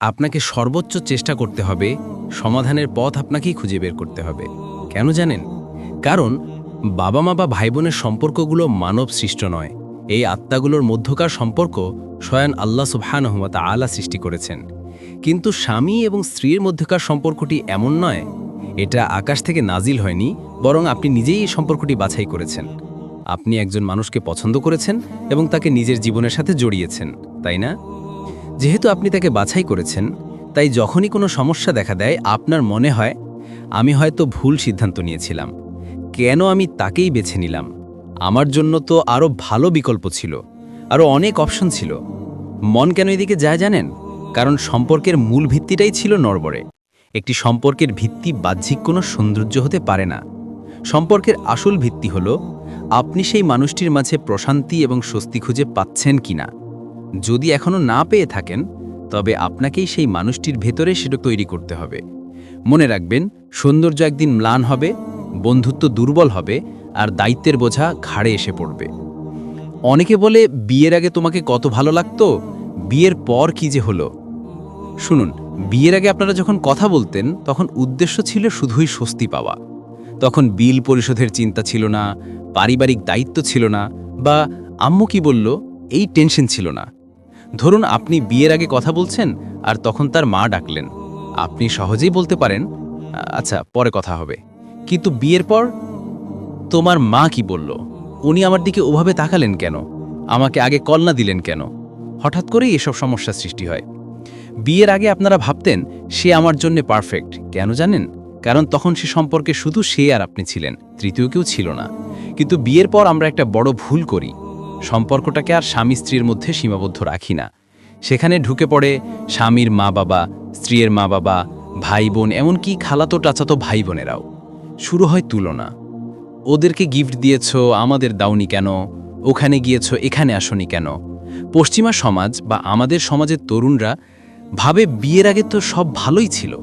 আপনাকে সর্বোচ্চ চেষ্টা করতে হবে, সমাধানের পথ আপনাকেই খুঁজে বের করতে হবে। কেন জানেন? কারণ বাবা মা বা ভাই বোনের সম্পর্কগুলো মানব সৃষ্ট নয়। এই আত্মাগুলোর মধ্যকার সম্পর্ক স্বয়ং আল্লাহ সুবহানহমত আলা সৃষ্টি করেছেন। কিন্তু স্বামী এবং স্ত্রীর মধ্যকার সম্পর্কটি এমন নয়, এটা আকাশ থেকে নাজিল হয়নি, বরং আপনি নিজেই এই সম্পর্কটি বাছাই করেছেন। আপনি একজন মানুষকে পছন্দ করেছেন এবং তাকে নিজের জীবনের সাথে জড়িয়েছেন, তাই না? যেহেতু আপনি তাকে বাছাই করেছেন, তাই যখনই কোনো সমস্যা দেখা দেয়, আপনার মনে হয়, আমি হয়তো ভুল সিদ্ধান্ত নিয়েছিলাম। কেন আমি তাকেই বেছে নিলাম? আমার জন্য তো আরও ভালো বিকল্প ছিল আরও অনেক অপশন ছিল। মন কেন এদিকে যায় জানেন? কারণ সম্পর্কের মূল ভিত্তিটাই ছিল নড়বড়ে। একটি সম্পর্কের ভিত্তি বাহ্যিক কোনো সৌন্দর্য হতে পারে না। সম্পর্কের আসল ভিত্তি হল, আপনি সেই মানুষটির মাঝে প্রশান্তি এবং স্বস্তি খুঁজে পাচ্ছেন কিনা। যদি এখনও না পেয়ে থাকেন, তবে আপনাকেই সেই মানুষটির ভেতরে সেটা তৈরি করতে হবে। মনে রাখবেন, সৌন্দর্য একদিন ম্লান হবে, বন্ধুত্ব দুর্বল হবে, আর দায়িত্বের বোঝা ঘাড়ে এসে পড়বে। অনেকে বলে, বিয়ের আগে তোমাকে কত ভালো লাগতো? বিয়ের পর কি যে হলো? শুনুন, বিয়ের আগে আপনারা যখন কথা বলতেন, তখন উদ্দেশ্য ছিল শুধুই স্বস্তি পাওয়া। তখন বিল পরিশোধের চিন্তা ছিল না, পারিবারিক দায়িত্ব ছিল না, বা আম্মু কি বলল, এই টেনশন ছিল না। ধরুন আপনি বিয়ের আগে কথা বলছেন আর তখন তার মা ডাকলেন। আপনি সহজেই বলতে পারেন আচ্ছা পরে কথা হবে। কিন্তু বিয়ের পর তোমার মা কি বলল? উনি আমার দিকে ওভাবে তাকালেন কেন? আমাকে আগে কল না দিলেন কেন? হঠাৎ করেই এসব সমস্যা সৃষ্টি হয়। বিয়ের আগে আপনারা ভাবতেন, সে আমার জন্য পারফেক্ট। কেন জানেন? কারণ তখন সে সম্পর্কে শুধু সে আর আপনি ছিলেন, তৃতীয় কেউ ছিল না। কিন্তু বিয়ের পর আমরা একটা বড় ভুল করি। সম্পর্কটাকে আর স্বামী স্ত্রীর মধ্যে সীমাবদ্ধ রাখি না। সেখানে ঢুকে পড়ে স্বামীর মা বাবা স্ত্রীর মা বাবা ভাই বোন এমনকি খালাতো টাচাতো ভাই বোনেরাও শুরু হয় তুলনা। ওদেরকে গিফট দিয়েছ, আমাদের দাওনি কেন? ওখানে গিয়েছ, এখানে আসনি কেন? পশ্চিমা সমাজ বা আমাদের সমাজের তরুণরা ভাবে বিয়ের আগে তো সব ভালোই ছিল।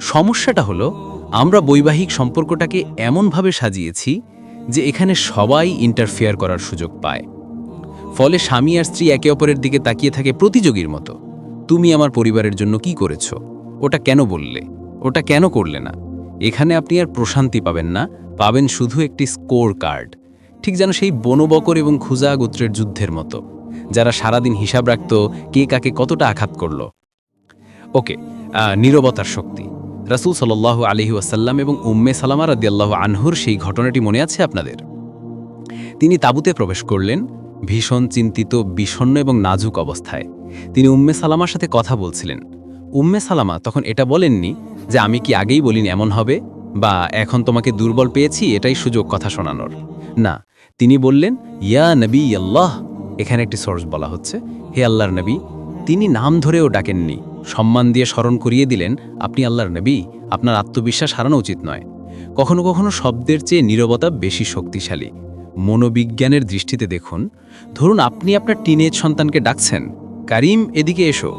সমস্যাটা হলো, আমরা বৈবাহিক সম্পর্কটাকে এমনভাবে সাজিয়েছি যে এখানে সবাই ইন্টারফেয়ার করার সুযোগ পায়। ফলে স্বামী আর স্ত্রী একে অপরের দিকে তাকিয়ে থাকে প্রতিযোগীর মতো। তুমি আমার পরিবারের জন্য কি করেছ? ওটা কেন বললে? ওটা কেন করলে না? এখানে আপনি আর প্রশান্তি পাবেন না, পাবেন শুধু একটি স্কোর কার্ড ঠিক যেন সেই বনবকর এবং খুজা গোত্রের যুদ্ধের মতো, যারা সারাদিন হিসাব রাখত কে কাকে কতটা আঘাত করল। ওকে নীরবতার শক্তি। রাসূল সাল্লাল্লাহু আলহি ওয়াসাল্লাম এবং উম্মে সালামা রাদিয়াল্লাহু আনহুর সেই ঘটনাটি মনে আছে আপনাদের? তিনি তাঁবুতে প্রবেশ করলেন ভীষণ চিন্তিত, বিষণ্ণ এবং নাজুক অবস্থায়। তিনি উম্মে সালামার সাথে কথা বলছিলেন। উম্মে সালামা তখন এটা বলেননি যে আমি কি আগেই বলিনি এমন হবে বা এখন তোমাকে দুর্বল পেয়েছি, এটাই সুযোগ কথা শোনানোর। না, তিনি বললেন, ইয়া নবী আল্লাহ। এখানে একটি সোর্স বলা হচ্ছে। হে আল্লাহর নবী, তিনি নাম ধরেও ডাকেননি। সম্মান দিয়ে স্মরণ করিয়ে দিলেন, আপনি আল্লাহর নবী, আপনার আত্মবিশ্বাস হারানো উচিত নয়। কখনো কখনো শব্দের চেয়ে নীরবতা বেশি শক্তিশালী। মনোবিজ্ঞানের দৃষ্টিতে দেখুন। ধরুন আপনি আপনার টিনেজ সন্তানকে ডাকছেন, কারিম, এদিকে এসো।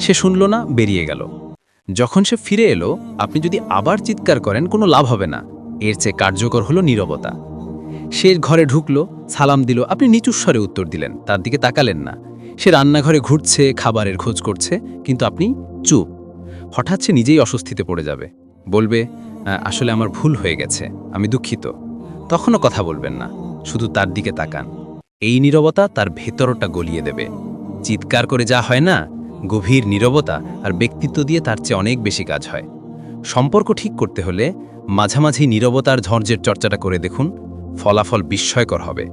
সে শুনল না, বেরিয়ে গেল। যখন সে ফিরে এলো, আপনি যদি আবার চিৎকার করেন, কোনো লাভ হবে না। এর চেয়ে কার্যকর হলো নীরবতা। সে ঘরে ঢুকলো, সালাম দিল, আপনি নিচু স্বরে উত্তর দিলেন, তার দিকে তাকালেন না। সে রান্নাঘরে ঘুরছে, খাবারের খোঁজ করছে, কিন্তু আপনি চুপ। হঠাৎ সে নিজেই অস্বস্তিতে পড়ে যাবে। বলবে আসলে আমার ভুল হয়ে গেছে, আমি দুঃখিত। তখনও কথা বলবেন না, শুধু তার দিকে তাকান। এই নীরবতা তার ভেতরটা গলিয়ে দেবে। চিৎকার করে যা হয় না, গভীর নীরবতা আর ব্যক্তিত্ব দিয়ে তার চেয়ে অনেক বেশি কাজ হয়। সম্পর্ক ঠিক করতে হলে মাঝামাঝি নীরবতার ঝর্যের চর্চাটা করে দেখুন, ফলাফল বিস্ময়কর হবে।